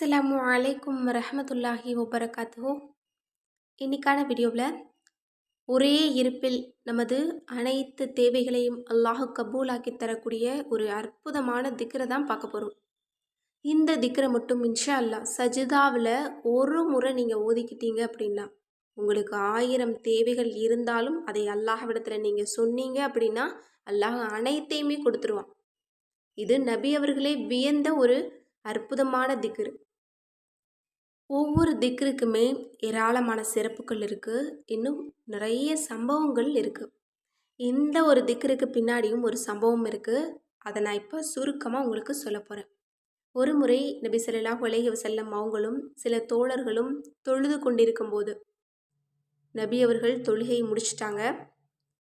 அஸ்லாம் அலைக்கும் ரஹமத்துல்லாஹி வபரகாத்துஹு. இன்னைக்கான வீடியோவில் ஒரே இருப்பில் நமது அனைத்து தேவைகளையும் அல்லாஹ் கபூலாக்கி தரக்கூடிய ஒரு அற்புதமான திக்ரை தான் பார்க்க போகிறோம் இந்த திக்ரை மட்டும் இன்ஷா அல்லாஹ் சஜிதாவில் ஒரு முறை நீங்கள் ஓதிக்கிட்டீங்க அப்படின்னா உங்களுக்கு ஆயிரம் தேவைகள் இருந்தாலும் அதை அல்லாஹ்விடத்தில் நீங்கள் சொன்னீங்க அப்படின்னா அல்லாஹ் அனைத்தையுமே கொடுத்துருவான். இது நபி அவர்களே வியந்த ஒரு அற்புதமான திக்ரு. ஒவ்வொரு திக்ருக்குமே ஏராளமான சிறப்புகள் இருக்குது இன்னும் நிறைய சம்பவங்கள் இருக்குது இந்த ஒரு திக்ருக்கு பின்னாடியும் ஒரு சம்பவம் இருக்குது அதை நான் இப்போ சுருக்கமாக உங்களுக்கு சொல்ல போகிறேன் ஒரு முறை நபி ஸல்லல்லாஹு உலகி செல்லம் அவங்களும் சில தோழர்களும் தொழுது கொண்டிருக்கும்போது நபி அவர்கள் தொழுகையை முடிச்சிட்டாங்க.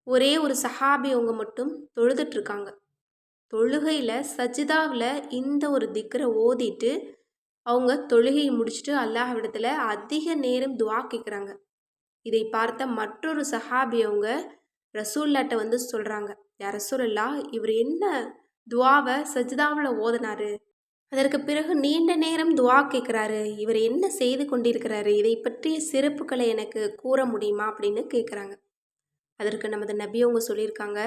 ஒரே ஒரு சஹாபி அவங்க மட்டும் தொழுதுட்ருக்காங்க தொழுகையில் சஜிதாவில் இந்த ஒரு திக்கரை ஓதிட்டு அவங்க தொழுகையை முடிச்சுட்டு அல்லாஹ்விடத்தில் அதிக நேரம் துவா கேட்குறாங்க இதை பார்த்த மற்றொரு சஹாபி அவங்க ரசூல்லாட்ட வந்து சொல்கிறாங்க யார் ரசூல்லா இவர் என்ன துவாவை சஜிதாவில் ஓதினாரு? அதற்கு பிறகு நீண்ட நேரம் துவா கேட்குறாரு இவர் என்ன செய்து கொண்டிருக்கிறாரு? இதை பற்றிய சிறப்புகளை எனக்கு கூற முடியுமா? அப்படின்னு கேட்குறாங்க அதற்கு நமது நபி அவங்க சொல்லியிருக்காங்க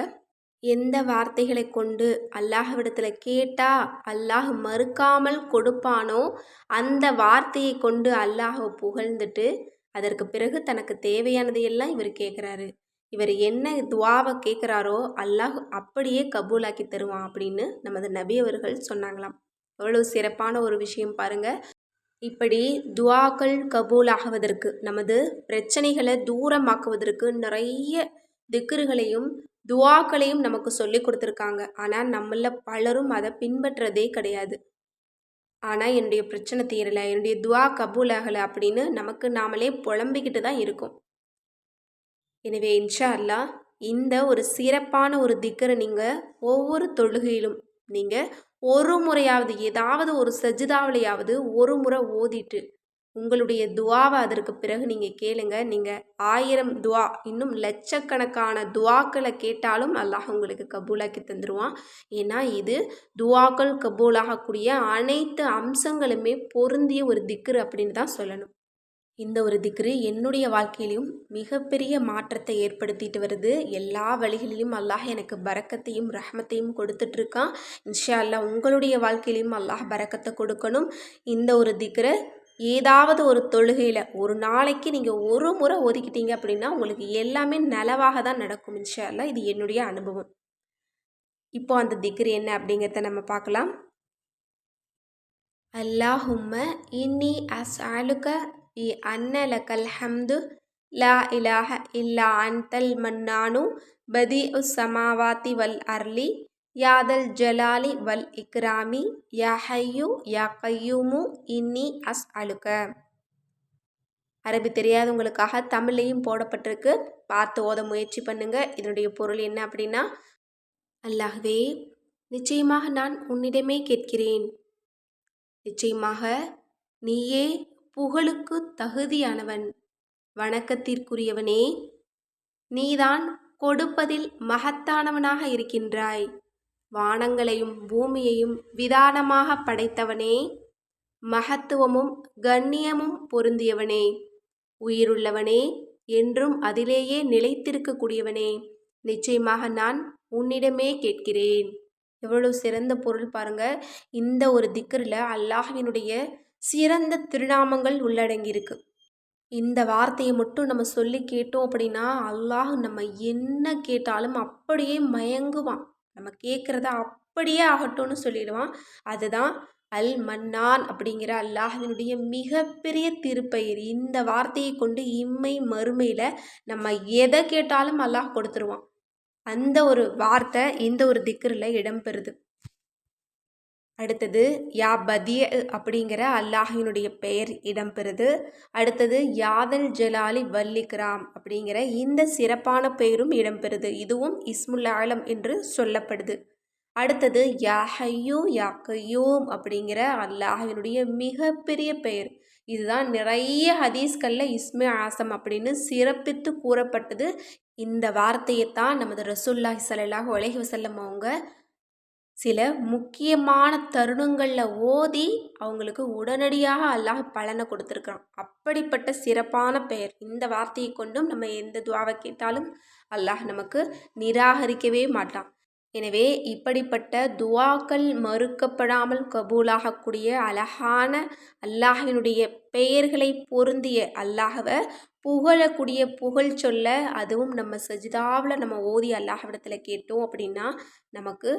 எந்த வார்த்தைகளை கொண்டு அல்லாஹ்விடத்தில் கேட்டா அல்லாஹ் மறுக்காமல் கொடுப்பானோ அந்த வார்த்தையை கொண்டு அல்லாஹை புகழ்ந்துட்டு அதற்கு பிறகு தனக்கு தேவையானதையெல்லாம் இவர் கேட்குறாரு. இவர் என்ன துவாவை கேட்குறாரோ அல்லாஹ் அப்படியே கபூலாக்கி தருவான் அப்படின்னு நமது நபி அவர்கள் சொன்னாங்களாம். எவ்வளோ சிறப்பான ஒரு விஷயம் பாருங்கள் இப்படி துவாக்கள் கபூலாகுவதற்கு நமது பிரச்சனைகளை தூரமாக்குவதற்கு நிறைய திக்ருகளையும் துவாக்களையும் நமக்கு சொல்லி கொடுத்துருக்காங்க. ஆனால் நம்மள பலரும் அதை பின்பற்றதே கிடையாது. ஆனால் என்னுடைய பிரச்சனை தீரலை என்னுடைய துவா கபூல் ஆகலை அப்படின்னு நமக்கு நாமளே புலம்பிக்கிட்டு தான் இருக்கோம். எனவே இன்ஷா அல்லா இந்த ஒரு சிறப்பான ஒரு திக்கரை நீங்கள் ஒவ்வொரு தொழுகையிலும் நீங்கள் ஒரு முறையாவது ஏதாவது ஒரு சஜிதாவிலையாவது ஒரு முறை ஓதிட்டு உங்களுடைய துவாவை அதற்கு பிறகு நீங்கள் கேளுங்க. நீங்கள் ஆயிரம் துவா இன்னும் லட்சக்கணக்கான துவாக்களை கேட்டாலும் அல்லாஹ் உங்களுக்கு கபூலாக்கி தந்துடுவான் ஏன்னா இது துவாக்கள் கபூலாகக்கூடிய அனைத்து அம்சங்களுமே பொருந்திய ஒரு திக்ரு அப்படின்னு தான் சொல்லணும். இந்த ஒரு திக்ரு என்னுடைய வாழ்க்கையிலையும் மிகப்பெரிய மாற்றத்தை ஏற்படுத்திட்டு வருது. எல்லா வழிகளிலும் அல்லாஹ் எனக்கு பறக்கத்தையும் ரஹமத்தையும் கொடுத்துட்ருக்கான். இன்ஷா அல்லாஹ் உங்களுடைய வாழ்க்கையிலையும் அல்லாஹ் பறக்கத்தை கொடுக்கணும். இந்த ஒரு திக்ரை ஏதாவது ஒரு தொழுகையில் ஒரு நாளைக்கு நீங்கள் ஒரு முறை ஒதுக்கிட்டீங்க அப்படின்னா உங்களுக்கு எல்லாமே நலவாக தான் நடக்கும் இன்ஷா இது என்னுடைய அனுபவம். இப்போ அந்த திக்ரு என்ன அப்படிங்கிறத நம்ம பார்க்கலாம். அல்லாஹும்ம இன்னி அஸ்அலுக பி அன்ன லக்கல் ஹம்து லா இலாஹ இல்லா அன்தல் மன்னானு பதி உஸ் சமாவாத்தி வல் அர்லி யாதல் ஜலாலி வல் இக்ராமி யா ஹையு யா கையூமு இன்னி அஸ் அழுக அரபி தெரியாதவங்களுக்காக தமிழ்லையும் போடப்பட்டிருக்கு பார்த்து ஓத முயற்சி பண்ணுங்க இதனுடைய பொருள் என்ன அப்படின்னா அல்லாஹ்வே நிச்சயமாக நான் உன்னிடமே கேட்கிறேன் நிச்சயமாக நீயே புகழுக்கு தகுதியானவன் வணக்கத்திற்குரியவனே நீதான் கொடுப்பதில் மகத்தானவனாக இருக்கின்றாய் வானங்களையும் பூமியையும் விதானமாக படைத்தவனே மகத்துவமும் கண்ணியமும் பொருந்தியவனே. உயிருள்ளவனே என்றும் அதிலேயே நிலைத்திருக்கக்கூடியவனே. நிச்சயமாக நான் உன்னிடமே கேட்கிறேன். எவ்வளோ சிறந்த பொருள் பாருங்க. இந்த ஒரு திக்கரில் அல்லாஹினுடைய சிறந்த திருநாமங்கள் உள்ளடங்கியிருக்கு. இந்த வார்த்தையை மட்டும் நம்ம சொல்லி கேட்டோம் அப்படின்னா அல்லாஹ் நம்ம என்ன கேட்டாலும் அப்படியே மயங்குவான். நம்ம கேட்குறத அப்படியே ஆகட்டும்னு சொல்லிடுவான். அதுதான் அல் மன்னான் அப்படிங்கிற அல்லாஹினுடைய மிகப்பெரிய திருப்பெயர். இந்த வார்த்தையை கொண்டு இம்மை மறுமையில் நம்ம எதை கேட்டாலும் அல்லாஹ் கொடுத்துருவான். அந்த ஒரு வார்த்தை இந்த ஒரு திக்கரில் இடம்பெறுது. அடுத்தது யா பதிய அப்படிங்கிற அல்லாஹினுடைய பெயர் இடம்பெறுது. அடுத்தது யாதல் ஜலாலி வல்லிக்ராம் அப்படிங்கிற இந்த சிறப்பான பெயரும் இடம்பெறுது. இதுவும் இஸ்முல் ஆலம் என்று சொல்லப்படுது. அடுத்தது யா ஹையூ யா கையூம் அப்படிங்கிற அல்லாஹினுடைய மிகப்பெரிய பெயர். இதுதான் நிறைய ஹதீஸ்களில் இஸ்மே ஆசம் அப்படின்னு சிறப்பித்து கூறப்பட்டது. இந்த வார்த்தையை தான் நமது ரசூல்லாஹி சல்லாஹூ உலகி வசல்லம் அவங்க சில முக்கியமான தருணங்களில் ஓதி அவங்களுக்கு உடனடியாக அல்லாஹ் பலனை கொடுத்துருக்குறான். அப்படிப்பட்ட சிறப்பான பெயர். இந்த வார்த்தையை கொண்டும் நம்ம எந்த துவாவை கேட்டாலும் அல்லாஹ் நமக்கு நிராகரிக்கவே மாட்டான். எனவே இப்படிப்பட்ட துவாக்கள் மறுக்கப்படாமல் கபூலாகக்கூடிய அழகான அல்லாஹினுடைய பெயர்களை பொருந்திய அல்லாஹவை புகழக்கூடிய புகழ் சொல்ல அதுவும் நம்ம சஜிதாவில் நம்ம ஓதி அல்லாஹ்விடத்தில் கேட்டோம் அப்படின்னா நமக்கு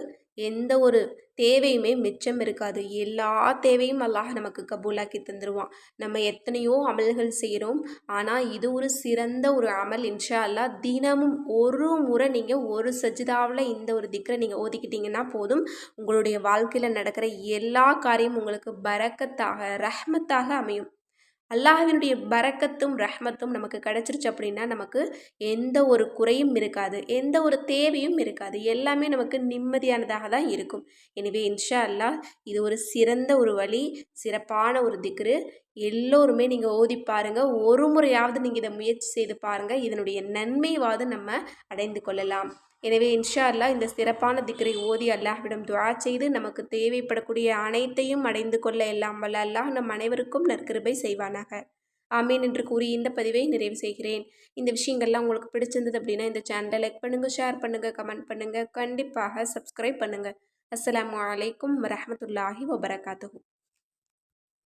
எந்த ஒரு தேவையுமே மிச்சம் இருக்காது. எல்லா தேவையும் அல்லாஹ் நமக்கு கபூலாக்கி தந்துடுவான் நம்ம எத்தனையோ அமல்கள் செய்கிறோம் ஆனால் இது ஒரு சிறந்த ஒரு அமல் இன்ஷா அல்லா தினமும் ஒரு முறை நீங்கள் ஒரு சஜிதாவில் இந்த ஒரு திக்கரை நீங்கள் ஓதிக்கிட்டீங்கன்னா போதும். உங்களுடைய வாழ்க்கையில் நடக்கிற எல்லா காரியமும் உங்களுக்கு பறக்கத்தாக ரஹ்மத்தாக அமையும். அல்லாஹினுடைய பரக்கத்தும் ரஹ்மத்தும் நமக்கு கிடச்சிருச்சு அப்படின்னா நமக்கு எந்த ஒரு குறையும் இருக்காது எந்த ஒரு தேவையும் இருக்காது. எல்லாமே நமக்கு நிம்மதியானதாக தான் இருக்கும். எனவே இன்ஷா அல்லாஹ் இது ஒரு சிறந்த ஒரு வழி சிறப்பான ஒரு திக்ரு. எல்லோருமே நீங்கள் ஓதி பாருங்கள் ஒரு முறையாவது நீங்கள் இதை முயற்சி செய்து பாருங்கள் இதனுடைய நன்மையாவது நம்ம அடைந்து கொள்ளலாம். எனவே இன்ஷா அல்லா இந்த சிறப்பான திக்கரை ஓதி அல்லாஹ்விடம் துவா செய்து நமக்கு தேவைப்படக்கூடிய அனைத்தையும் அடைந்து கொள்ள எல்லாம் வல்ல அல்லாஹ் நம் அனைவருக்கும் நற்கிருபை செய்வானாக. ஆமீன் என்று கூறி இந்த பதிவை நிறைவு செய்கிறேன். இந்த விஷயங்கள்லாம் உங்களுக்கு பிடிச்சிருந்தது அப்படின்னா இந்த சேனலை லைக் பண்ணுங்கள் ஷேர் பண்ணுங்கள் கமெண்ட் பண்ணுங்கள் கண்டிப்பாக சப்ஸ்கிரைப் பண்ணுங்கள் அஸ்லாம் வலைக்கம் வரமத்துல்லாஹி வபரகாத்து